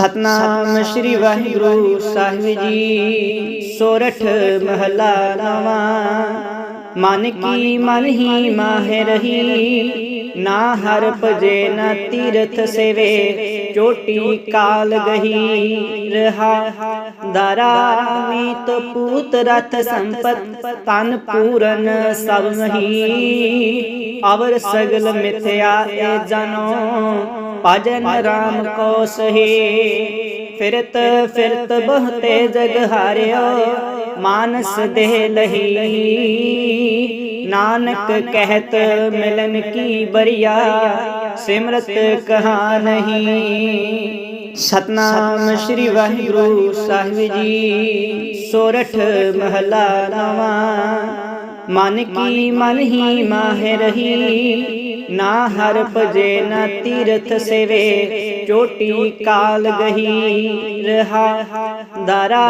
ਸਤਨਾਮ ਸ੍ਰੀ ਵਾਹਿਗੁਰੂ ਸਾਹਿਬ ਜੀ। ਸੋਰਠ ਮਹਲਾ ਨਵਾਂ। ਮਨ ਕੀ ਮਨ ਹੀ ਮਾਹਿ ਰਹੀ। ਨਾ ਹਰ ਭਜੇ ਨਾ ਤੀਰਥ ਸੇਵੇ। ਚੋਟੀ ਕਾਲ ਗਹੀ ਰਹਾ। ਦਾਰਾ ਮੀਤ ਪੂਤ ਰਥ ਸੰਪਤ ਤਨ ਪੂਰਨ ਸਭ ਮਹੀ। ਅਵਰ ਸਗਲ ਮਿਥਿਆ ਏ ਜਨੋ। ਭਜਨ ਰਾਮ ਕੋ ਸਹੀ। ਫਿਰਤ ਫਿਰਤ ਬਹਤੇ ਜਗ ਹਾਰਿਓ, ਮਾਨਸ ਦੇਹ ਲਹੀ। ਨਾਨਕ ਕਹਿਤ ਮਿਲਨ ਕੀ ਬਰੀਆ, ਸਿਮਰਤ ਕਹਾ ਨਹੀਂ। ਸਤਨਾਮ ਸ੍ਰੀ ਵਾਹਿਗੁਰੂ ਸਾਹਿਬ ਜੀ, ਸੋਰਠ ਮਹਲਾ ਨਵਾਂ। ਮਨ ਕੀ ਮਨ ਹੀ ਮਾਹਿ ਰਹੀ। ਨਾ ਹਰ ਭਜੇ, ਨਾ ਤੀਰਥ ਸੇਵੇ। ਚੋਟੀ ਕਾਲ ਗਹੀ ਰਹਾ। ਦਾਰਾ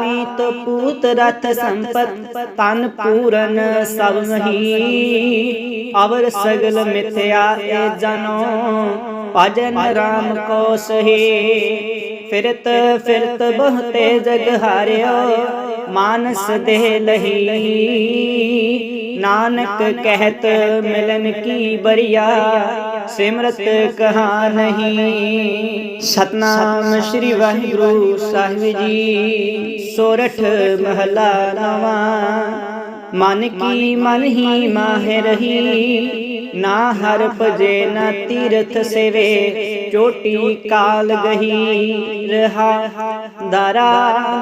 ਮੀਤ ਪੂਤ ਰਥ ਸੰਪਤ, ਤਨ ਪੂਰਨ ਸਭ ਮਹੀ। ਅਵਰ ਸਗਲ ਮਿਥਿਆ ਏ ਜਨੋ, ਭਜਨ ਰਾਮ ਕੋ ਸਹੀ। ਫਿਰਤ ਫਿਰਤ ਬਹਤੇ ਜਗ ਹਾਰਿਓ, ਮਾਨਸ ਦੇਹ ਲਹੀ। ਨਾਨਕ ਕਹਿਤ ਮਿਲਨ ਕੀ ਬਰੀਆ, ਸਿਮਰਤ ਕਹਾ ਨਹੀਂ। ਸਤਨਾਮ ਸ੍ਰੀ ਵਾਹਿਗੁਰੂ ਸਾਹਿਬ ਜੀ, ਸੋਰਠ ਮਹਲਾ ਨਵਾਂ। ਮਨ ਕੀ ਮਨ ਹੀ ਮਾਹਿ ਰਹੀ, ਨਾ ਹਰ ਭਜੇ ਨਾ ਤੀਰਥ ਸੇਵੇ। ਚੋਟੀ ਕਾਲ ਗਹੀ ਰਹਾ। ਦਾਰਾ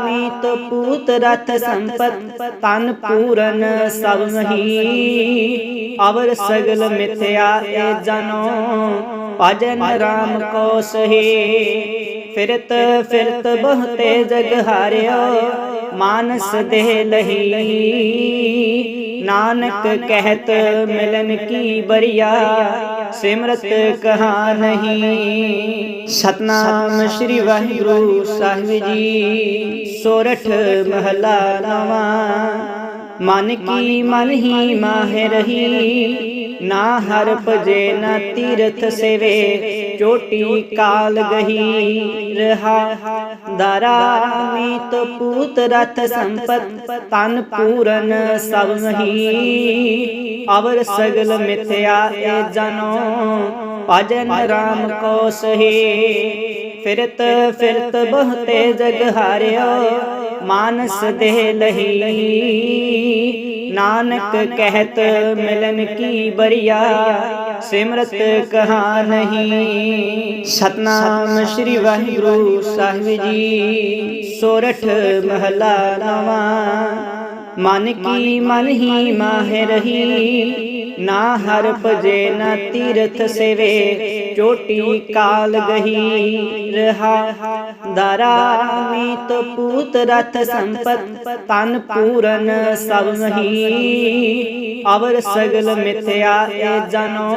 ਮੀਤ ਪੂਤ ਰਥ ਸੰਪਤ ਤਨ ਪੂਰਨ ਸਭ ਮਹੀ। ਅਵਰ ਸਗਲ ਮਿਥਿਆ ਏ ਜਨੋ, ਭਜਨ ਰਾਮ ਕੋ ਸਹੀ। ਫਿਰਤ ਫਿਰਤ ਬਹਤੇ ਜਗ ਹਾਰਿਓ, ਮਾਨਸ ਦੇਹ ਲਹੀ। ਨਾਨਕ ਕਹਿਤ ਮਿਲਨ ਕੀ ਬਰੀਆ, ਸਿਮਰਤ ਕਹਾ ਨਹੀਂ। ਸਤਨਾਮ ਸ੍ਰੀ ਵਾਹਿਗੁਰੂ ਸਾਹਿਬ ਜੀ, ਸੋਰਠ ਮਹਲਾ ਨਵਾਂ। ਮਨ ਕੀ ਮਨ ਹੀ ਮਾਹਿ ਰਹੀ ਨਾ ਹਰ ਭਜੇ, ਨਾ ਤੀਰਥ ਸੇਵੇ। ਚੋਟੀ ਕਾਲ ਗਹੀ ਰਹਾ। ਦਾਰਾ ਮੀਤ ਪੂਤ ਰਥ ਸੰਪਤ, ਤਨ ਪੂਰਨ ਸਭ ਮਹੀ। ਅਵਰ ਸਗਲ ਮਿਥਿਆ ਏ ਜਨੋ, ਭਜਨ ਰਾਮ ਕੋ ਸਹੀ। ਫਿਰਤ ਫਿਰਤ ਬਹਤੇ ਜਗ ਹਾਰਿਓ, ਮਾਨਸ ਦੇਹ ਲਹੀ। ਨਾਨਕ ਕਹਿਤ ਮਿਲਨ ਕੀ ਬਰੀਆ, ਸਿਮਰਤ ਕਹਾ ਨਹੀਂ। ਸਤਨਾਮ ਸ੍ਰੀ ਵਾਹਿਗੁਰੂ ਸਾਹਿਬ ਜੀ, ਸੋਰਠ ਮਹਲਾ ਨਵਾਂ। ਮਨ ਕੀ ਮਨ ਹੀ ਮਾਹਿ ਰਹੀ, ਨਾ ਹਰ ਭਜੇ ਨਾ ਤੀਰਥ ਸੇਵੇ। ਚੋਟੀ ਕਾਲ ਗਹੀ ਰਹਾ। ਦਾਰਾ ਮੀਤ ਪੂਤ ਰਥ ਸੰਪਤ ਤਨ ਪੂਰਨ ਸਭ ਮਹੀ। ਅਵਰ ਸਗਲ ਮਿਥਿਆ ਏ ਜਨੋ,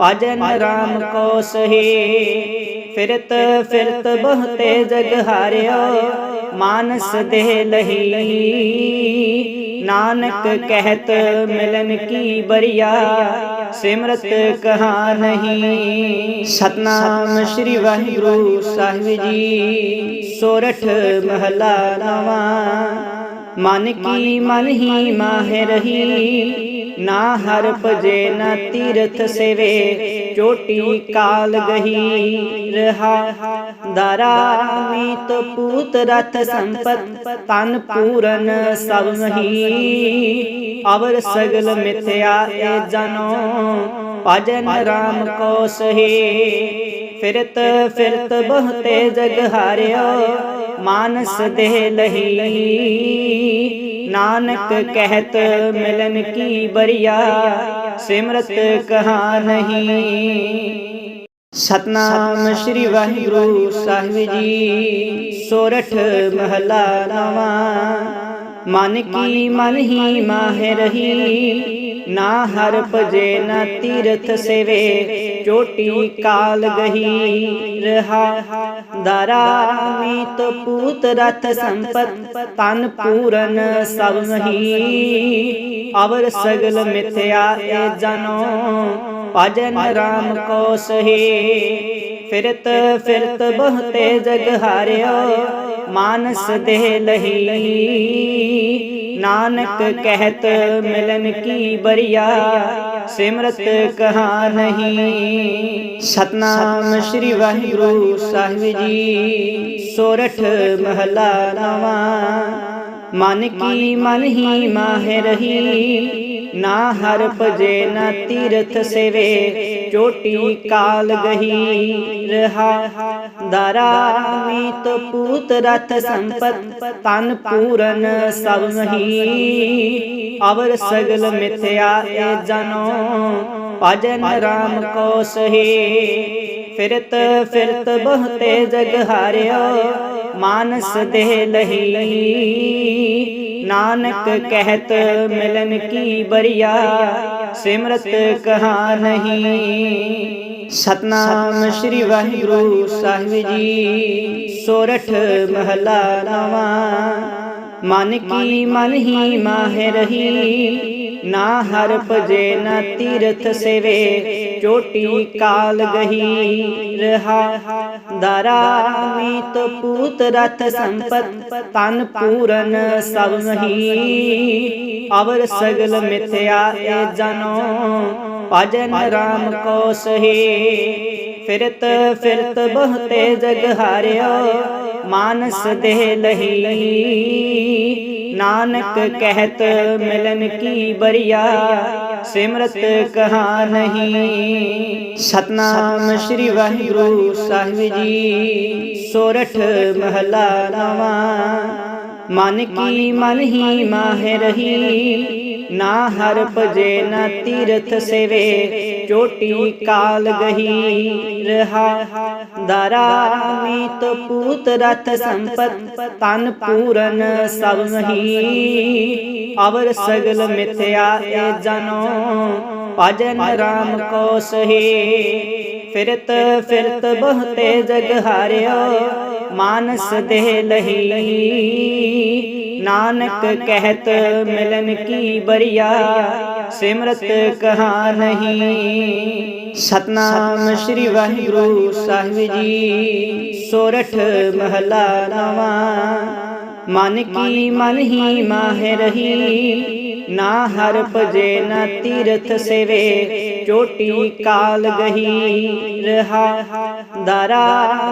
ਭਜਨ ਰਾਮ ਕੋ ਸਹੀ। ਫਿਰਤ ਫਿਰਤ ਬਹਤੇ ਜਗ ਹਾਰਿਓ, ਮਾਨਸ ਦੇਹ ਲਹੀ। ਨਾਨਕ ਕਹਿਤ ਮਿਲਨ ਕੀ ਬਰੀਆ? ਸਿਮਰਤ ਕਹਾ ਨਹੀਂ। ਸਤਨਾਮ ਸ੍ਰੀ ਵਾਹਿਗੁਰੂ ਸਾਹਿਬ ਜੀ, ਸੋਰਠ ਮਹਲਾ ਨਵਾਂ। ਮਨ ਕੀ ਮਨ ਹੀ ਮਾਹਿ ਰਹੀ, ਨਾ ਹਰ ਭਜੇ ਨਾ ਤੀਰਥ ਸੇਵੇ। ਚੋਟੀ ਕਾਲ ਗਹੀ ਰਹਾ ਦਰਾ ਮੀਤ ਪੂਤ ਰਥ ਸੰਪਤ ਤਨ ਪੂਰਨ ਸਭ ਮਹੀ ਅਵਰ ਸਗਲ ਮਿਥਿਆ ਏ ਜਨੋ, ਭਜਨ ਰਾਮ ਕੋ ਸਹੀ। ਫਿਰਤ ਫਿਰਤ ਬਹਤੇ ਜਗ ਹਾਰਿਓ, ਮਾਨਸ ਦੇਹ ਲਹੀ। ਨਾਨਕ ਕਹਿਤ ਮਿਲਨ ਕੀ ਬਰੀਆ ਸਿਮਰਤ ਕਹਾ ਨਹੀਂ ਸਤਨਾਮ ਸ੍ਰੀ ਵਾਹਿਗੁਰੂ ਸਾਹਿਬ ਜੀ ਸੋਰਠ ਮਹਲਾ ਨਵਾਂ ਮਨ ਕੀ ਮਨ ਹੀ ਮਾਹਿ ਰਹੀ ਨਾ ਹਰ ਭਜੇ, ਨਾ ਤੀਰਥ ਸੇਵੇ। ਚੋਟੀ ਕਾਲ ਗਹੀ ਰਹਾ। ਦਾਰਾ ਮੀਤ ਪੂਤ ਰਥ ਸੰਪਤ, ਤਨ ਪੂਰਨ ਸਭ ਮਹੀ। ਅਵਰ ਸਗਲ ਮਿਥਿਆ ਏ ਜਨੋ, ਭਜਨ ਰਾਮ ਕੋ ਸਹੀ। ਫਿਰਤ ਫਿਰਤ ਬਹੁਤੇ ਜਗ ਹਾਰਿਓ, ਮਾਨਸ ਦੇਹ ਲਹੀ। ਨਾਨਕ ਕਹਿਤ ਮਿਲਨ ਕੀ ਬਰੀਆ, ਸਿਮਰਤ ਕਹਾ ਨਹੀਂ। ਸਤਨਾਮ ਸ੍ਰੀ ਵਾਹਿਗੁਰੂ ਸਾਹਿਬ ਜੀ, ਸੋਰਠ ਮਹਲਾ ਨਵਾਂ। ਮਨ ਕੀ ਮਨ ਹੀ ਮਾਹਿ ਰਹੀ ਨਾ ਹਰ ਭਜੇ, ਨਾ ਤੀਰਥ ਸੇਵੇ। ਚੋਟੀ ਕਾਲ ਗਹੀ ਰਹਾ। ਦਰਾ ਮੀਤ ਪੂਤ ਰਥ ਸੰਪਤ, ਤਨ ਪੂਰਨ ਸਭ ਮਹੀ। ਅਵਰ ਸਗਲ ਮਿਥਿਆ ਏ ਜਨੋ, ਭਜਨ ਰਾਮ ਕੋ ਸਹੀ। ਫਿਰਤ ਫਿਰਤ ਬਹੁਤੇ ਜਗ ਹਾਰਿਓ, ਮਾਨਸ ਦੇਹ ਲਹੀ। ਨਾਨਕ ਕਹਿਤ ਮਿਲਨ ਕੀ ਬਰੀਆ, ਸਿਮਰਤ ਕਹਾ ਨਹੀਂ। ਸਤਨਾਮ ਸ੍ਰੀ ਵਾਹਿਗੁਰੂ ਸਾਹਿਬ ਜੀ, ਸੋਰਠ ਮਹਲਾ ਨਵਾਂ। ਮਨ ਕੀ ਮਨ ਹੀ ਮਾਹਿ ਰਹੀ ਨਾ ਹਰ ਭਜੇ, ਨਾ ਤੀਰਥ ਸੇਵੇ। ਚੋਟੀ ਕਾਲ ਗਹੀ ਰਹਾ। ਦਰਾ ਮੀਤ ਪੂਤ ਰਥ ਸੰਪਤ, ਤਨ ਪੂਰਨ ਸਭ ਮਹੀ। ਅਵਰ ਸਗਲ ਮਿਥਿਆ ਏ ਜਨੋ, ਭਜਨ ਰਾਮ ਕੋ ਸਹੀ। ਫਿਰਤ ਫਿਰਤ ਬਹੁਤੇ ਜਗ ਹਾਰਿਓ, ਮਾਨਸ ਦੇਹ ਲਹੀ। ਨਾਨਕ ਕਹਿਤ ਮਿਲਨ ਕੀ ਬਰੀਆ, ਸਿਮਰਤ ਕਹਾ ਨਹੀਂ। ਸਤਨਾਮ ਸ੍ਰੀ ਵਾਹਿਗੁਰੂ ਸਾਹਿਬ ਜੀ, ਸੋਰਠ ਮਹਲਾ ਨਵਾਂ। ਮਨ ਕੀ ਮਨ ਹੀ ਮਾਹਿ ਰਹੀ ਨਾ ਹਰ ਭਜੇ ਨਾ ਤੀਰਥ ਸੇਵੇ। ਚੋਟੀ ਕਾਲ ਗਹੀ ਰਹਾ ਦਰਾ ਮੀਤ ਪੂਤ ਰਥ ਸੰਪਤ ਤਨ ਪੂਰਨ ਸਭ ਮਹੀ ਅਵਰ ਸਗਲ ਮਿਥਿਆ ਏ ਜਨੋ, ਭਜਨ ਰਾਮ ਕੋ ਸਹੀ। ਫਿਰਤ ਫਿਰਤ ਬਹੁਤੇ ਜਗ ਹਾਰਿਓ, ਮਾਨਸ ਦੇਹ ਲਹੀ। ਨਾਨਕ ਕਹਿਤ ਮਿਲਨ ਕੀ ਬਰੀਆ, ਸਿਮਰਤ ਕਹਾ ਨਹੀਂ। ਸਤਨਾਮ ਸ੍ਰੀ ਵਾਹਿਗੁਰੂ ਸਾਹਿਬ ਜੀ, ਸੋਰਠ ਮਹਲਾ ਨਵਾਂ। ਮਨ ਕੀ ਮਨ ਹੀ ਮਾਹਿ ਰਹੀ ਨਾ ਹਰ ਭਜੇ, ਨਾ ਤੀਰਥ ਸੇਵੇ। ਚੋਟੀ ਕਾਲ ਗਹੀ ਰਹਾ। ਦਰਾ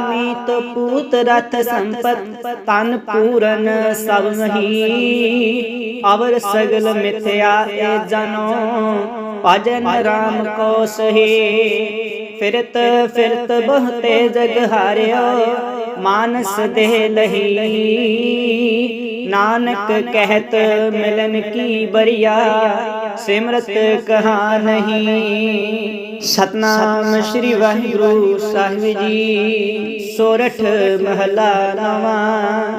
ਮੀਤ ਪੂਤ ਰਥ ਸੰਪਤ, ਤਨ ਪੂਰਨ ਸਭ ਮਹੀ। ਅਵਰ ਸਗਲ ਮਿਥਿਆ ਏ ਜਨੋ, ਭਜਨ ਰਾਮ ਕੋ ਸਹੀ। ਫਿਰਤ ਫਿਰਤ ਬਹੁਤੇ ਜਗ ਹਾਰਿਓ, ਮਾਨਸ ਦੇਹ ਲਹੀ। ਨਾਨਕ ਕਹਿਤ ਮਿਲਨ ਕੀ ਬਰੀਆ? ਸਿਮਰਤ ਕਹਾ ਨਹੀਂ। ਸਤਨਾਮ ਸ੍ਰੀ ਵਾਹਿਗੁਰੂ ਸਾਹਿਬ ਜੀ, ਸੋਰਠ ਮਹਲਾ ਨਵਾਂ।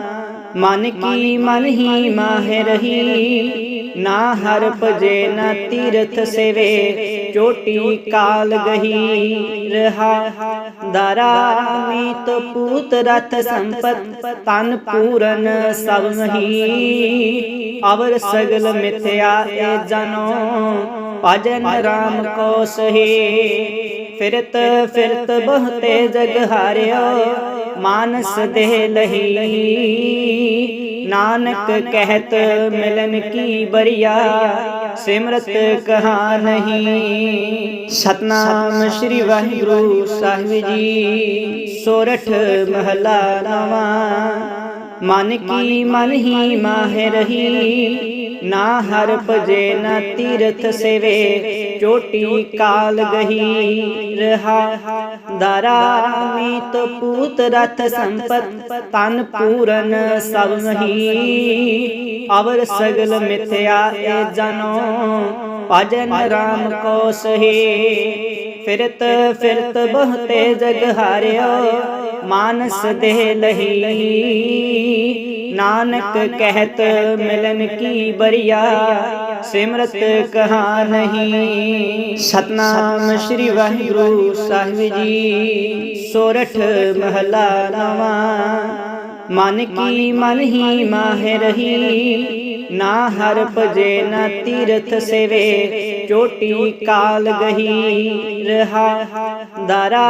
ਮਨ ਕੀ ਮਨ ਹੀ ਮਾਹਿ ਰਹੀ। ਨਾ ਹਰ ਭਜੇ, ਨਾ ਤੀਰਥ ਸੇਵੇ। ਚੋਟੀ ਕਾਲ ਗਹੀ ਰਹਾ। ਦਰਾ ਮੀਤ ਪੂਤ ਰਥ ਸੰਪਤ, ਤਨ ਪੂਰਨ ਸਭ ਮਹੀ। ਅਵਰ ਸਗਲ ਮਿਥਿਆ ਏ ਜਨੋ, ਭਜਨ ਰਾਮ ਕੋ ਸਹੀ। ਫਿਰਤ ਫਿਰਤ ਬਹੁਤੇ ਜਗ ਹਾਰਿਓ, ਮਾਨਸ ਦੇਹ ਲਹੀ। ਨਾਨਕ ਕਹਿਤ ਮਿਲਨ ਕੀ ਬਰੀਆ, ਸਿਮਰਤ ਕਹਾ ਨਹੀਂ। ਸਤਨਾਮ ਸ੍ਰੀ ਵਾਹਿਗੁਰੂ ਸਾਹਿਬ ਜੀ, ਸੋਰਠ ਮਹਲਾ ਨਵਾਂ। ਮਨ ਕੀ ਮਨ ਹੀ ਮਾਹਿ ਰਹੀ ਨਾ ਹਰ ਭਜੇ, ਨਾ ਤੀਰਥ ਸੇਵੇ। ਚੋਟੀ ਕਾਲ ਗਹੀ ਰਹਾ। ਦਰਾ ਮੀਤ ਪੂਤ ਰਥ ਸੰਪਤ, ਤਨ ਪੂਰਨ ਸਭ ਮਹੀ। ਅਵਰ ਸਗਲ ਮਿਥਿਆ ਏ ਜਨੋ, ਭਜਨ ਰਾਮ ਕੋ ਸਹੀ। ਫਿਰਤ ਫਿਰਤ ਬਹੁਤੇ ਜਗ ਹਾਰਿਓ, ਮਾਨਸ ਦੇਹ ਲਹੀ। ਨਾਨਕ ਕਹਿਤ ਮਿਲਨ ਕੀ ਬਰੀਆ, ਸਿਮਰਤ ਕਹਾ ਨਹੀਂ। ਸਤਨਾਮ ਸ੍ਰੀ ਵਾਹਿਗੁਰੂ ਸਾਹਿਬ ਜੀ, ਸੋਰਠ ਮਹਲਾ ਨਵਾਂ। ਮਨ ਕੀ ਮਨ ਹੀ ਮਾਹਿ ਰਹੀ ਨਾ ਹਰ ਭਜੇ, ਨਾ ਤੀਰਥ ਸੇਵੇ। ਚੋਟੀ ਕਾਲ ਗਹੀ ਰਹਾ। ਦਾਰਾ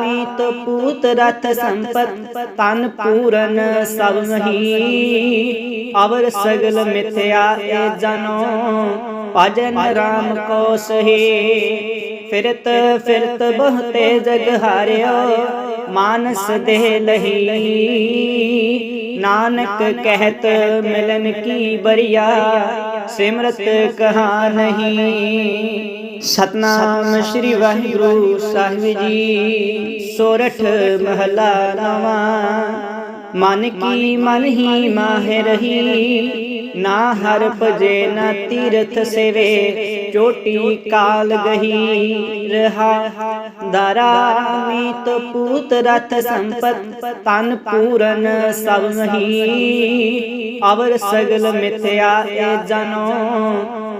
ਮੀਤ ਪੂਤ ਰਥ ਸੰਪਤ, ਤਨ ਪੂਰਨ ਸਭ ਮਹੀ। ਅਵਰ ਸਗਲ ਮਿਥਿਆ ਏ ਜਨੋ, ਭਜਨ ਰਾਮ ਕੋ ਸਹੀ। ਫਿਰਤ ਫਿਰਤ ਬਹਤੇ ਜਗ ਹਾਰਿਓ, ਮਾਨਸ ਦੇਹ ਲਹੀ। ਨਾਨਕ ਕਹਿਤ ਮਿਲਨ ਕੀ ਬਰੀਆ, ਸਿਮਰਤ ਕਹਾ ਨਹੀਂ। ਸਤਨਾਮ ਸ੍ਰੀ ਵਾਹਿਗੁਰੂ ਸਾਹਿਬ ਜੀ, ਸੋਰਠ ਮਹਲਾ ਨਵਾਂ। ਮਨ ਕੀ ਮਨ ਹੀ ਮਾਹਿ ਰਹੀ, ਨਾ ਹਰ ਭਜੇ ਨਾ ਤੀਰਥ ਸੇਵੇ। ਚੋਟੀ ਕਾਲ ਗਹੀ ਰਹਾ ਦਾਰਾ ਮੀਤ ਪੂਤ ਰਥ ਸੰਪਤ ਤਨ ਪੂਰਨ ਸਭ ਮਹੀ ਅਵਰ ਸਗਲ ਮਿਥਿਆ ਏ ਜਨੋ,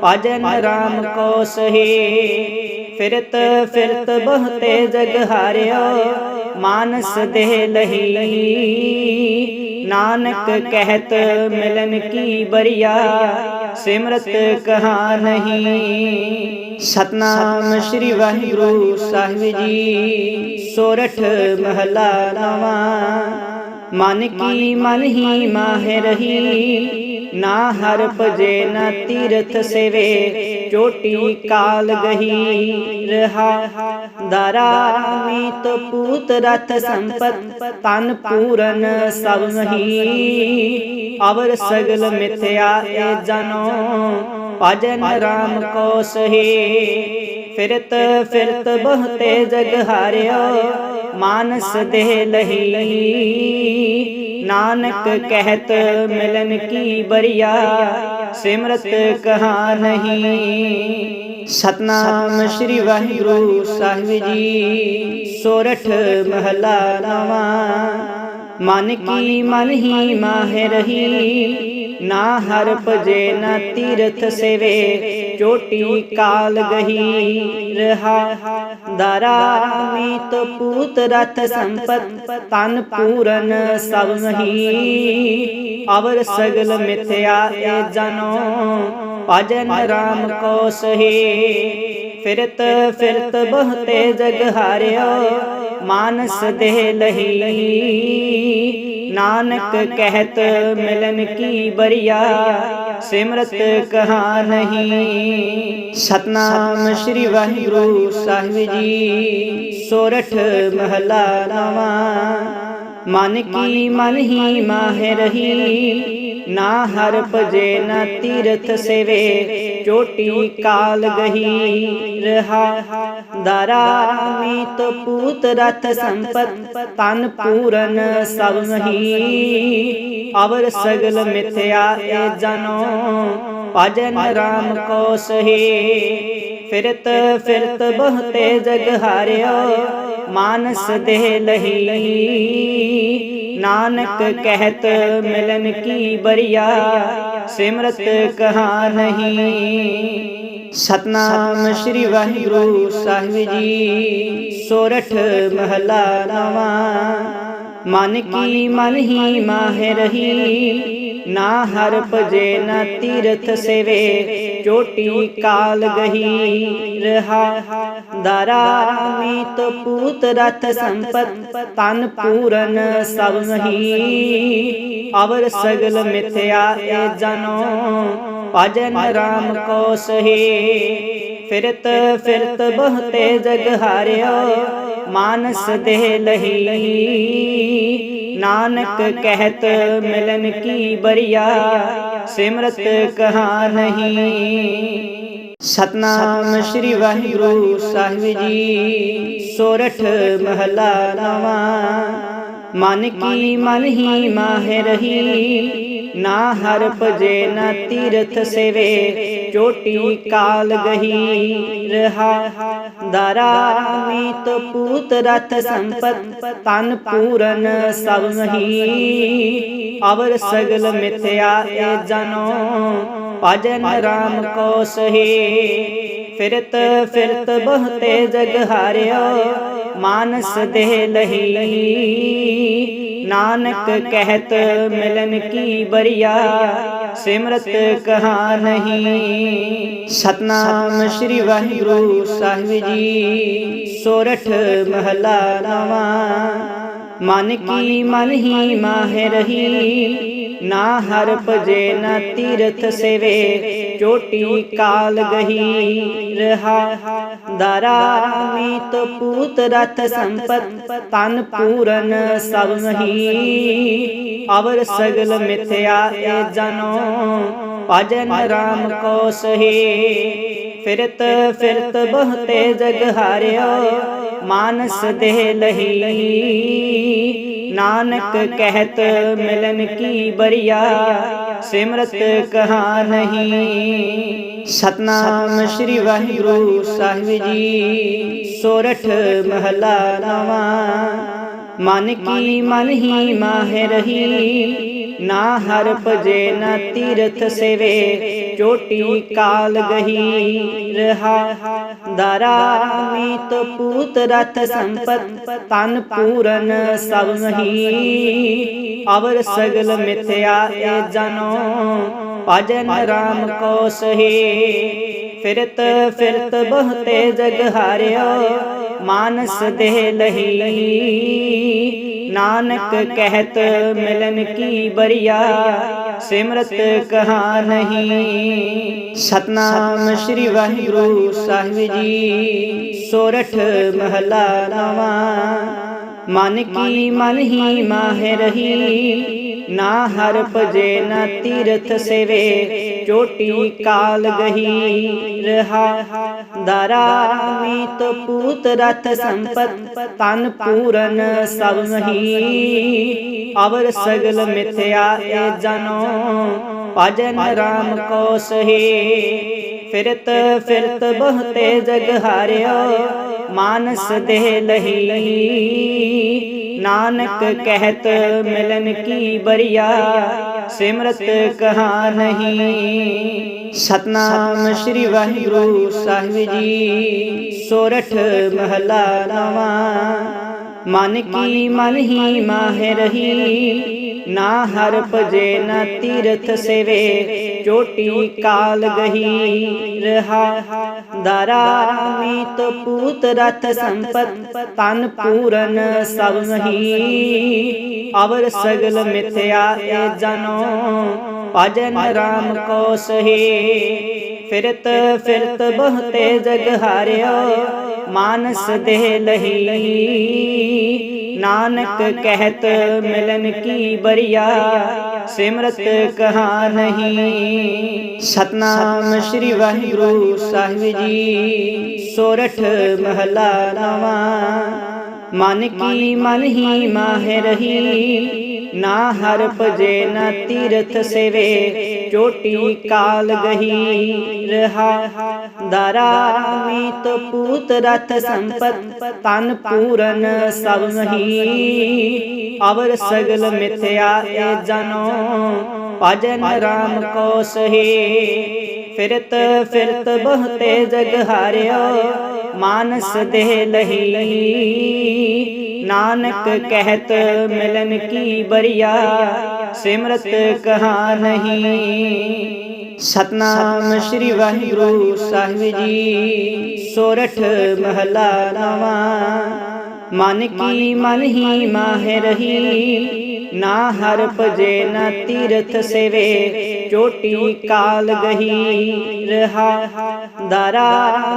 ਭਜਨ ਰਾਮ ਕੋ ਸਹੀ। ਫਿਰਤ ਫਿਰਤ ਬਹਤੇ ਜਗ ਹਾਰਿਓ, ਮਾਨਸ ਦੇਹ ਲਹੀ। ਨਾਨਕ ਕਹਿਤ ਮਿਲਨ ਕੀ ਬਰੀਆ ਸਿਮਰਤ ਕਹਾ ਨਹੀਂ। ਸਤਨਾਮ ਸ੍ਰੀ ਵਾਹਿਗੁਰੂ ਸਾਹਿਬ ਜੀ। ਸੋਰਠ ਮਹਲਾ ਨਵਾਂ ਮਨ ਕੀ ਮਨ ਹੀ ਮਾਹਿ ਰਹੀ। ਨਾ ਹਰ ਭਜੇ ਨਾ ਤੀਰਥ ਸੇਵੇ। ਚੋਟੀ ਕਾਲ ਗਹੀ ਰਹਾ। ਦਾਰਾ ਮੀਤ ਪੂਤ ਰਥ ਸੰਪਤ। ਤਨ ਪੂਰਨ ਸਭ ਮਹੀ। ਅਵਰ ਸਗਲ ਮਿਥਿਆ ਏ ਜਨੋ ਭਜਨ ਰਾਮ ਕੋ ਸਹੀ ਫਿਰਤ ਫਿਰਤ ਬਹਤੇ ਜਗ ਹਾਰਿਓ ਮਾਨਸ ਦੇਹ ਲਹੀ ਨਾਨਕ ਕਹਿਤ ਮਿਲਨ ਕੀ ਬਰੀਆ ਸਿਮਰਤ ਕਹਾ ਨਹੀਂ ਸਤਨਾਮ ਸ੍ਰੀ ਵਾਹਿਗੁਰੂ ਸਾਹਿਬ ਜੀ ਸੋਰਠ ਮਹਲਾ ਨਵਾਂ ਮਨ ਕੀ ਮਨ ਹੀ ਮਾਹਿ ਰਹੀ, ਨਾ ਹਰ ਭਜੇ ਨਾ ਤੀਰਥ ਸੇਵੇ। ਚੋਟੀ ਕਾਲ ਗਹੀ ਰਹਾ, ਦਰਾ ਮੀਤ ਪੂਤ ਰਥ ਸੰਪਤ, ਤਨ ਪੂਰਨ ਸਭ ਮਹੀ। ਅਵਰ ਸਗਲ ਮਿਥਿਆ ਏ ਜਨੋ, ਭਜਨ ਰਾਮ ਕੋ ਸਹੀ। ਫਿਰਤ ਫਿਰਤ ਬਹਤੇ ਜਗ ਹਾਰਿਓ। ਮਾਨਸ ਦੇਹ ਲਹੀ। ਨਾਨਕ ਕਹਿਤ ਮਿਲਨ ਕੀ ਬਰੀਆ। ਸਿਮਰਤ ਕਹਾ ਨਹੀਂ। ਸਤਨਾਮ ਸ੍ਰੀ ਵਾਹਿਗੁਰੂ ਸਾਹਿਬ ਜੀ। ਸੋਰਠ ਮਹਲਾ ਨਵਾਂ। ਮਨ ਕੀ ਮਨ ਹੀ ਮਾਹਿ ਰਹੀ। ਨਾ ਹਰ ਭਜੇ, ਨਾ ਤੀਰਥ ਸੇਵੇ। ਚੋਟੀ ਕਾਲ ਗਹੀ ਰਹਾ। ਦਾਰਾ ਮੀਤ ਪੂਤ ਰਥ ਸੰਪਤ, ਤਨ ਪੂਰਨ ਸਭ ਮਹੀ। ਅਵਰ ਸਗਲ ਮਿਥਿਆ ਏ ਜਨੋ, ਭਜਨ ਰਾਮ ਕੋ ਸਹੀ। ਫਿਰਤ ਫਿਰਤ ਬਹੁਤੇ ਜਗ ਹਾਰਿਓ, ਮਾਨਸ ਦੇਹ ਲਹੀ। ਨਾਨਕ ਕਹਿਤ ਮਿਲਨ ਕੀ ਬਰੀਆ, ਸਿਮਰਤ ਕਹਾ ਨਹੀਂ। ਸਤਨਾਮ ਸ੍ਰੀ ਵਾਹਿਗੁਰੂ ਸਾਹਿਬ ਜੀ, ਸੋਰਠ ਮਹਲਾ ਨਵਾਂ। ਮਨ ਕੀ ਮਨ ਹੀ ਮਾਹਿ ਰਹੀ ਨਾ ਹਰ ਭਜੇ, ਨਾ ਤੀਰਥ ਸੇਵੇ। ਚੋਟੀ ਕਾਲ ਗਹੀ ਰਹਾ। ਦਰਾ ਮੀਤ ਪੂਤ ਰਥ ਸੰਪਤ, ਤਨ ਪੂਰਨ ਸਭ ਮਹੀ। ਅਵਰ ਸਗਲ ਮਿਥਿਆ ਏ ਜਨੋ, ਭਜਨ ਰਾਮ ਕੋ ਸਹੀ। ਫਿਰਤ ਫਿਰਤ ਬਹਤੇ ਜਗ ਹਾਰਿਓ, ਮਾਨਸ ਦੇਹ ਲਹੀ। ਨਾਨਕ ਕਹਿਤ ਮਿਲਨ ਕੀ ਬਰੀਆ, ਸਿਮਰਤ ਕਹਾ ਨਹੀਂ। ਸਤਨਾਮ ਸ੍ਰੀ ਵਾਹਿਗੁਰੂ ਸਾਹਿਬ ਜੀ, ਸੋਰਠ ਮਹਲਾ ਨਵਾਂ। ਮਨ ਕੀ ਮਨ ਹੀ ਮਾਹਿ ਰਹੀ ਨਾ ਹਰ ਭਜੇ, ਨਾ ਤੀਰਥ ਸੇਵੇ। ਚੋਟੀ ਕਾਲ ਗਹੀ ਰਹਾ। ਦਾਰਾ ਮੀਤ ਪੂਤ ਰਥ ਸੰਪਤ, ਤਨ ਪੂਰਨ ਸਭ ਮਹੀ। ਅਵਰ ਸਗਲ ਮਿਥਿਆ ਏ ਜਨੋ, ਭਜਨ ਰਾਮ ਕੋ ਸਹੀ। ਫਿਰਤ ਫਿਰਤ ਬਹਤੇ ਜਗ ਹਾਰਿਓ, ਮਾਨਸ ਦੇਹ ਲਹੀ। ਨਾਨਕ ਕਹਿਤ ਮਿਲਨ ਕੀ ਬਰੀਆ? ਸਿਮਰਤ ਕਹਾ ਨਹੀਂ। ਸਤਨਾਮ ਸ੍ਰੀ ਵਾਹਿਗੁਰੂ ਸਾਹਿਬ ਜੀ, ਸੋਰਠ ਮਹਲਾ ਨਵਾਂ। ਮਨ ਕੀ ਮਨ ਹੀ ਮਾਹਿ ਰਹੀ ਨਾ ਹਰ ਭਜੇ, ਨਾ ਤੀਰਥ ਸੇਵੇ। ਚੋਟੀ ਕਾਲ ਗਹੀ ਰਹਾ। ਦਰਾ ਮੀਤ ਪੂਤ ਰਥ ਸੰਪਤ, ਤਨ ਪੂਰਨ ਸਭ ਮਹੀ। ਅਵਰ ਸਗਲ ਮਿਥਿਆ ਏ ਜਨੋ, ਭਜਨ ਰਾਮ ਕੋ ਸਹੀ। ਫਿਰਤ ਫਿਰਤ ਬਹੁਤੇ ਜਗ ਹਾਰਿਓ, ਮਾਨਸ ਦੇ ਲਹੀ। ਨਾਨਕ ਕਹਿਤ ਮਿਲਨ ਕੀ ਬਰੀਆ, ਸਿਮਰਤ ਕਹਾ ਨਹੀਂ। ਸਤਨਾਮ ਸ੍ਰੀ ਵਾਹਿਗੁਰੂ ਸਾਹਿਬ ਜੀ, ਸੋਰਠ ਮਹਲਾ ਨਵਾਂ। ਮਨ ਕੀ ਮਨ ਹੀ ਮਾਹਿ ਰਹੀ, ਨਾ ਹਰ ਭਜੇ ਨਾ ਤੀਰਥ ਸੇਵੇ। ਚੋਟੀ ਕਾਲ ਗਹੀ ਰਹਾ ਦਰਾ ਮੀਤ ਪੂਤ ਰਥ ਸੰਪਤ ਤਨ ਪੂਰਨ ਸਭ ਮਹੀ ਅਵਰ ਸਗਲ ਮਿਥਿਆ ਏ ਜਨੋ, ਭਜਨ ਰਾਮ ਕੋ ਸਹੀ। ਫਿਰਤ ਫਿਰਤ ਬਹੁਤੇ ਜਗ ਹਾਰਿਓ, ਮਾਨਸ ਦੇ ਲਹੀ। ਨਾਨਕ ਕਹਿਤ ਮਿਲਨ ਕੀ ਬਰੀਆ। ਸਿਮਰਤ ਕਹਾ ਨਹੀਂ। ਸਤਨਾਮ ਸ੍ਰੀ ਵਾਹਿਗੁਰੂ ਸਾਹਿਬ ਜੀ। ਸੋਰਠ ਮਹਲਾ ਨਵਾਂ। ਮਨ ਕੀ ਮਨ ਹੀ ਮਾਹਿ ਰਹੀ। ਨਾ ਹਰ ਭਜੇ, ਨਾ ਤੀਰਥ ਸੇਵੇ। ਚੋਟੀ ਕਾਲ ਗਹੀ ਰਹਾ। ਦਰਾ ਮੀਤ ਪੂਤ ਰਥ ਸੰਪਤ, ਤਨ ਪੂਰਨ ਸਭ ਮਹੀ। ਅਵਰ ਸਗਲ ਮਿਥਿਆ ਏ ਜਨੋ, ਭਜਨ ਰਾਮ ਕੋ ਸਹੀ। ਫਿਰਤ ਫਿਰਤ ਬਹੁਤੇ ਜਗ ਹਾਰਿਓ, ਮਾਨਸ ਦੇ ਲਹੀ। ਨਾਨਕ ਕਹਿਤ ਮਿਲਨ ਕੀ ਬਰੀਆ, ਸਿਮਰਤ ਕਹਾ ਨਹੀਂ। ਸਤਨਾਮ ਸ੍ਰੀ ਵਾਹਿਗੁਰੂ ਸਾਹਿਬ ਜੀ, ਸੋਰਠ ਮਹਲਾ ਨਵਾਂ। ਮਨ ਕੀ ਮਨ ਹੀ ਮਾਹਿ ਰਹੀ ਨਾ ਹਰ ਭਜੇ, ਨਾ ਤੀਰਥ ਸੇਵੇ। ਚੋਟੀ ਕਾਲ ਗਹੀ ਰਹਾ। ਦਰਾ ਮੀਤ ਪੂਤ ਰਥ ਸੰਪਤ, ਤਨ ਪੂਰਨ ਸਭ ਮਹੀ। ਅਵਰ ਸਗਲ ਮਿਥਿਆ ਏ ਜਨੋ, ਭਜਨ ਰਾਮ ਕੋ ਸਹੀ। ਫਿਰਤ ਫਿਰਤ ਬਹੁਤੇ ਜਗ ਹਾਰਿਓ, ਮਾਨਸ ਦੇ ਲਹੀ। ਨਾਨਕ ਕਹਿਤ ਮਿਲਨ ਕੀ ਬਰੀਆ, ਸਿਮਰਤ ਕਹਾ ਨਹੀਂ। ਸਤਨਾਮ ਸ੍ਰੀ ਵਾਹਿਗੁਰੂ ਸਾਹਿਬ ਜੀ, ਸੋਰਠ ਮਹਲਾ ਨਵਾਂ। ਮਨ ਕੀ ਮਨ ਹੀ ਮਾਹਿ ਰਹੀ ਨਾ ਹਰ ਭਜੇ, ਨਾ ਤੀਰਥ ਸੇਵੇ। ਚੋਟੀ ਕਾਲ ਗਹੀ ਰਹਾ। ਦਰਾ ਮੀਤ ਪੂਤ ਰਥ ਸੰਪਤ, ਤਨ ਪੂਰਨ ਸਭ ਮਹੀ। ਅਵਰ ਸਗਲ ਮਿਥਿਆ ਏ ਜਨੋ, ਭਜਨ ਰਾਮ ਕੋ ਸਹੀ। ਫਿਰਤ ਫਿਰਤ ਬਹੁਤੇ ਜਗ ਹਾਰਿਓ, ਮਾਨਸ ਦੇ ਲਹੀ। ਨਾਨਕ ਕਹਿਤ ਮਿਲਨ ਕੀ ਬਰੀਆ, ਸਿਮਰਤ ਕਹਾ ਨਹੀਂ। ਸਤਨਾਮ ਸ੍ਰੀ ਵਾਹਿਗੁਰੂ ਸਾਹਿਬ ਜੀ, ਸੋਰਠ ਮਹਲਾ ਨਵਾਂ। ਮਨ ਕੀ ਮਨ ਹੀ ਮਾਹਿ ਰਹੀ ਨਾ ਹਰ ਭਜੇ, ਨਾ ਤੀਰਥ ਸੇਵੇ। ਚੋਟੀ ਕਾਲ ਗਹੀ ਰਹਾ। ਦਰਾ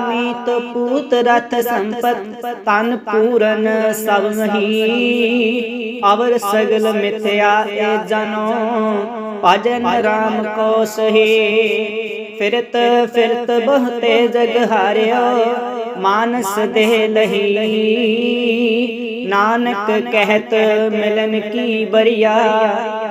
ਮੀਤ ਪੂਤ ਰਥ ਸੰਪਤ, ਤਨ ਪੂਰਨ ਸਭ ਮਹੀ। ਅਵਰ ਸਗਲ ਮਿਥਿਆ ਏ ਜਨੋ, ਭਜਨ ਰਾਮ ਕੋ ਸਹੀ। ਫਿਰਤ ਫਿਰਤ ਬਹੁਤੇ ਜਗ ਹਾਰਿਓ, ਮਾਨਸ ਦੇ ਲਹੀ। ਨਾਨਕ ਕਹਿਤ ਮਿਲਨ ਕੀ ਬਰੀਆ,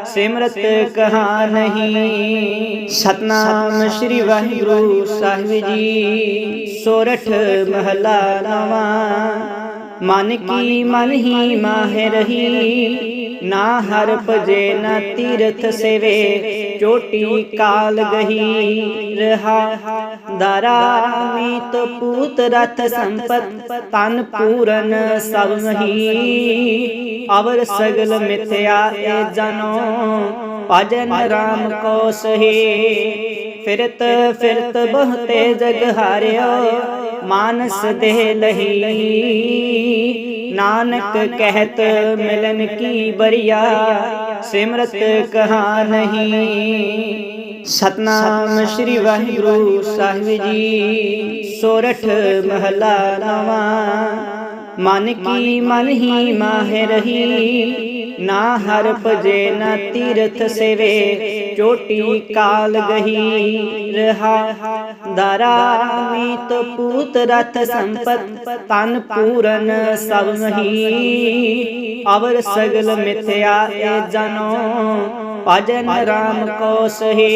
ਸਿਮਰਤ ਕਹਾ ਨਹੀਂ। ਸਤਨਾਮ ਸ੍ਰੀ ਵਾਹਿਗੁਰੂ ਸਾਹਿਬ ਜੀ, ਸੋਰਠ ਮਹਲਾ ਨਵਾਂ। ਮਨ ਕੀ ਮਨ ਹੀ ਮਾਹਿ ਰਹੀ ਨਾ ਹਰ ਭਜੇ, ਨਾ ਤੀਰਥ ਸੇਵੇ। ਚੋਟੀ ਕਾਲ ਗਹੀ ਰਹਾ। ਦਰਾ ਮੀਤ ਪੂਤ ਰਥ ਸੰਪਤ, ਤਨ ਪੂਰਨ ਸਭ ਮਹੀ। ਅਵਰ ਸਗਲ ਮਿਥਿਆ ਏ ਜਨੋ, ਭਜਨ ਰਾਮ ਕੋ ਸਹੀ। ਫਿਰਤ ਫਿਰਤ ਬਹਤੇ ਜਗ ਹਾਰਿਓ, ਮਾਨਸ ਦੇ ਲਹੀ। ਨਾਨਕ ਕਹਿਤ ਮਿਲਨ ਕੀ ਬਰੀਆ, ਸਿਮਰਤ ਕਹਾ ਨਹੀਂ। ਸਤਨਾਮ ਸ੍ਰੀ ਵਾਹਿਗੁਰੂ ਸਾਹਿਬ ਜੀ, ਸੋਰਠ ਮਹਲਾ ਨਵਾਂ। ਮਨ ਕੀ ਮਨ ਹੀ ਮਾਹਿ ਰਹੀ ਨਾ ਹਰ ਭਜੇ, ਨਾ ਤੀਰਥ ਸੇਵੇ। ਚੋਟੀ ਕਾਲ ਗਹੀ ਰਹਾ। ਦਰਾ ਮੀਤ ਪੂਤ ਰਥ ਸੰਪਤ, ਤਨ ਪੂਰਨ ਸਭ ਮਹੀ। ਅਵਰ ਸਗਲ ਮਿਥਿਆ ਏ ਜਨੋ, ਭਜਨ ਰਾਮ ਕੋ ਸਹੀ।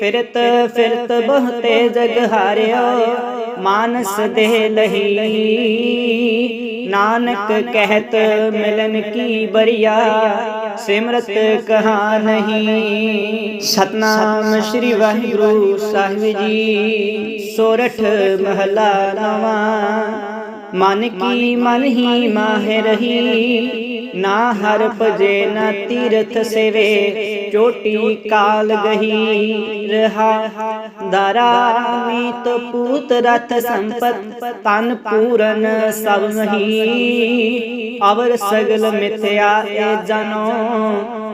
ਫਿਰਤ ਫਿਰਤ ਬਹਤੇ ਜਗ ਹਾਰਿਓ, ਮਾਨਸ ਦੇ ਲਹੀ। ਨਾਨਕ ਕਹਿਤ ਮਿਲਨ ਕੀ ਬਰੀਆ, ਸਿਮਰਤ ਕਹਾ ਨਹੀਂ। ਸਤਨਾਮ ਸ੍ਰੀ ਵਾਹਿਗੁਰੂ ਸਾਹਿਬ ਜੀ, ਸੋਰਠ ਮਹਲਾ ਨਵਾਂ। ਮਨ ਕੀ ਮਨ ਹੀ ਮਾਹਿ ਰਹੀ ਨਾ ਹਰ ਭਜੇ, ਨਾ ਤੀਰਥ ਸੇਵੇ। ਚੋਟੀ ਕਾਲ ਗਹੀ ਰਹਾ। ਦਰਾ ਮੀਤ ਪੂਤ ਰਥ ਸੰਪਤ, ਤਨ ਪੂਰਨ ਸਭ ਮਹੀ। ਅਵਰ ਸਗਲ ਮਿਥਿਆ ਏ ਜਨੋ,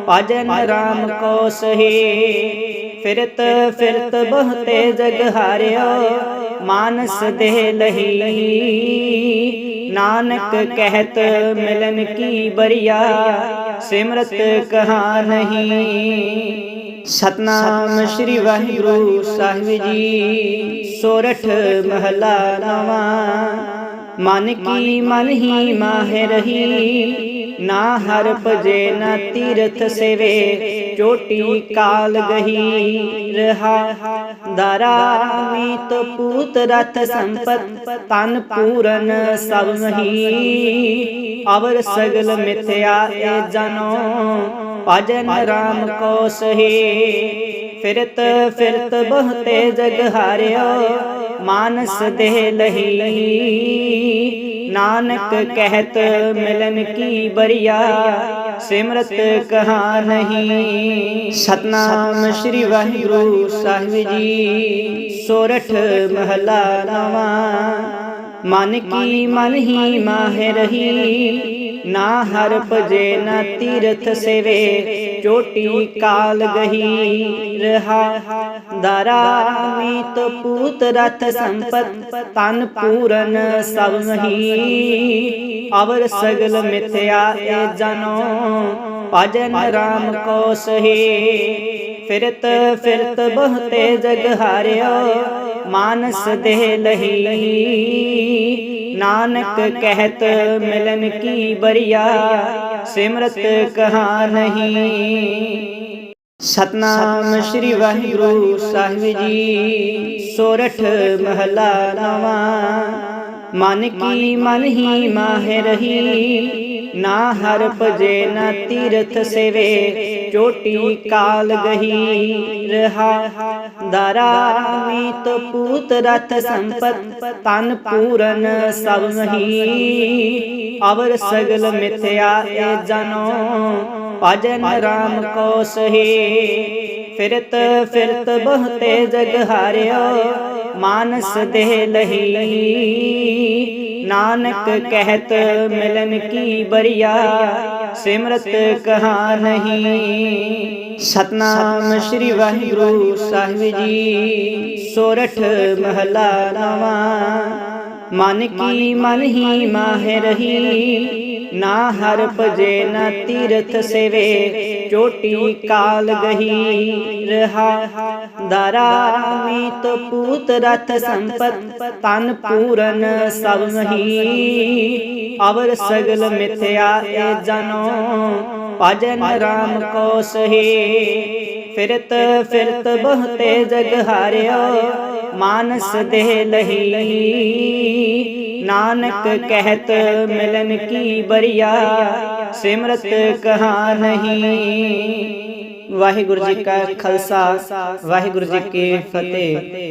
ਭਜਨ ਰਾਮ ਕੋ ਸਹੀ। ਫਿਰਤ ਫਿਰਤ ਬਹਤੇ ਜਗ ਹਾਰਿਓ, ਮਾਨਸ ਦੇ ਲਹੀ। ਨਾਨਕ ਕਹਿਤ ਮਿਲਨ ਕੀ ਬਰੀਆ? ਸਿਮਰਤ ਕਹਾ ਨਹੀਂ। ਸਤਨਾਮ ਸ੍ਰੀ ਵਾਹਿਗੁਰੂ ਸਾਹਿਬ ਜੀ, ਸੋਰਠ ਮਹਲਾ ਨਵਾਂ। ਮਨ ਕੀ ਮਨ ਹੀ ਮਾਹਿ ਰਹੀ। ਨਾ ਹਰ ਭਜੇ, ਨਾ ਤੀਰਥ ਸੇਵੇ। ਚੋਟੀ ਕਾਲ ਗਹੀ ਰਹਾ। ਦਰਾ ਮੀਤ ਪੂਤ ਰਥ ਸੰਪਤ, ਤਨ ਪੂਰਨ ਸਭ ਮਹੀ। ਅਵਰ ਸਗਲ ਮਿਥਿਆ ਏ ਜਨੋ, ਭਜਨ ਰਾਮ ਕੋ ਸਹੀ। ਫਿਰਤ ਫਿਰਤ ਬਹਤੇ ਜਗ ਹਾਰਿਓ, ਮਾਨਸ ਦੇ ਲਹੀ। ਨਾਨਕ ਕਹਿਤ ਮਿਲਨ ਕੀ ਬਰੀਆ, ਸਿਮਰਤ ਕਹਾ ਨਹੀਂ। ਸਤਨਾਮ ਸ੍ਰੀ ਵਾਹਿਗੁਰੂ ਸਾਹਿਬ ਜੀ, ਸੋਰਠ ਮਹਲਾ ਨਵਾਂ। ਮਨ ਕੀ ਮਨ ਹੀ ਮਾਹਿ ਰਹੀ ਨਾ ਹਰ ਭਜੇ, ਨਾ ਤੀਰਥ ਸੇਵੇ। ਚੋਟੀ ਕਾਲ ਗਹੀ ਰਹਾ। ਦਰਾ ਮੀਤ ਪੂਤ ਰਥ ਸੰਪਤ, ਤਨ ਪੂਰਨ ਸਭ ਮਹੀ। ਅਵਰ ਸਗਲ ਮਿਥਿਆ ਏ ਜਨੋ, ਭਜਨ ਰਾਮ ਕੋ ਸਹੀ। ਫਿਰਤ ਫਿਰਤ ਬਹਤੇ ਜਗ ਹਾਰਿਓ, ਮਾਨਸ ਦੇ ਲਹੀ। ਨਾਨਕ ਕਹਿਤ ਮਿਲਨ ਕੀ ਬਰੀਆ, ਸਿਮਰਤ ਕਹਾ ਨਹੀਂ। ਸਤਨਾਮ ਸ੍ਰੀ ਵਾਹਿਗੁਰੂ ਸਾਹਿਬ ਜੀ, ਸੋਰਠ ਮਹਲਾ ਨਵਾਂ। ਮਨ ਕੀ ਮਨ ਹੀ ਮਾਹਿ ਰਹੀ, ਨਾ ਹਰ ਭਜੇ ਨਾ ਤੀਰਥ ਸੇਵੇ। ਚੋਟੀ ਕਾਲ ਗਹੀ ਰਹਾ। ਦਰਾ ਮੀਤ ਪੂਤ ਰਥ ਸੰਪਤ ਤਨ ਪੂਰਨ ਸਭ ਮਹੀ। ਅਵਰ ਸਗਲ ਮਿਥਿਆ ਏ ਜਨੋ, ਭਜਨ ਰਾਮ ਕੋ ਸਹੀ। ਫਿਰਤ ਫਿਰਤ ਬਹਤੇ ਜਗ ਹਾਰਿਓ, ਮਾਨਸ ਦੇ ਲਹੀ। ਨਾਨਕ ਕਹਿਤ ਮਿਲਨ ਕੀ ਬਰੀਆ, ਸਿਮਰਤ ਕਹਾ ਨਹੀਂ। ਸਤਨਾਮ ਸ੍ਰੀ ਵਾਹਿਗੁਰੂ ਸਾਹਿਬ ਜੀ, ਸੋਰਠ ਮਹਲਾ ਨਵਾਂ। ਮਨ ਕੀ ਮਨ ਹੀ ਮਾਹਿ ਰਹੀ ਨਾ ਹਰ ਭਜੇ, ਨਾ ਤੀਰਥ ਸੇਵੇ। ਚੋਟੀ ਕਾਲ ਗਹੀ ਰਹਾ। ਦਰਾ ਮੀਤ ਪੂਤ ਰਥ ਸੰਪਤ, ਤਨ ਪੂਰਨ ਸਭ ਮਹੀ। ਅਵਰ ਸਗਲ ਮਿਥਿਆ ਏ ਜਨੋ, ਭਜਨ ਰਾਮ ਕੋ ਸਹੀ। ਫਿਰਤ ਫਿਰਤ ਬਹਤੇ ਜਗ ਹਾਰਿਓ, ਮਾਨਸ ਦੇ ਲਹੀ। ਨਾਨਕ ਕਹਿਤ ਮਿਲਨ ਕੀ ਬਰੀਆ, ਸਿਮਰਤ ਕਹਾ ਨਹੀਂ। ਵਾਹਿਗੁਰੂ ਜੀ ਕਾ ਖਾਲਸਾ, ਵਾਹਿਗੁਰੂ ਜੀ ਕੀ ਫਤਿਹ।